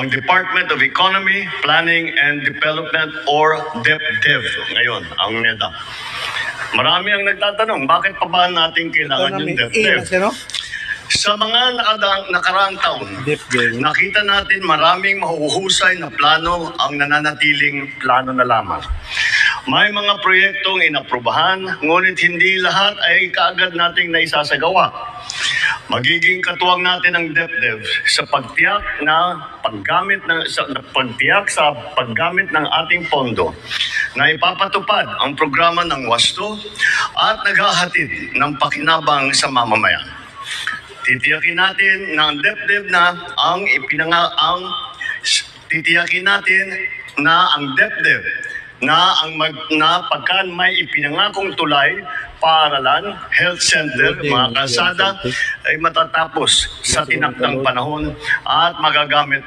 ang Department of Economy, Planning and Development or DepDev ngayon, ang NEDA. Marami ang nagtatanong, bakit pa ba natin kailangan yung DepDev? Sa mga nakadaang, nakaraang taon, nakita natin maraming mahuhusay na plano ang nananatiling plano na lamang. May mga proyektong inaprubahan, ngunit hindi lahat ay kaagad nating naisasagawa. Magiging katuwang natin ang DepDev sa pagtiyak na paggamit ng sa na pagtiyak sa paggamit ng ating pondo na ipapatupad ang programa ng wasto at naghahatid ng pakinabang sa mamamayan. Titiyakin natin ng DepDev na ang ipinanga ang titiyakin natin na ang DepDev na ang mag, na pagka may ipinangakong tulay, paaralan, health center, mga kalsada ay matatapos sa tinakdang panahon at magagamit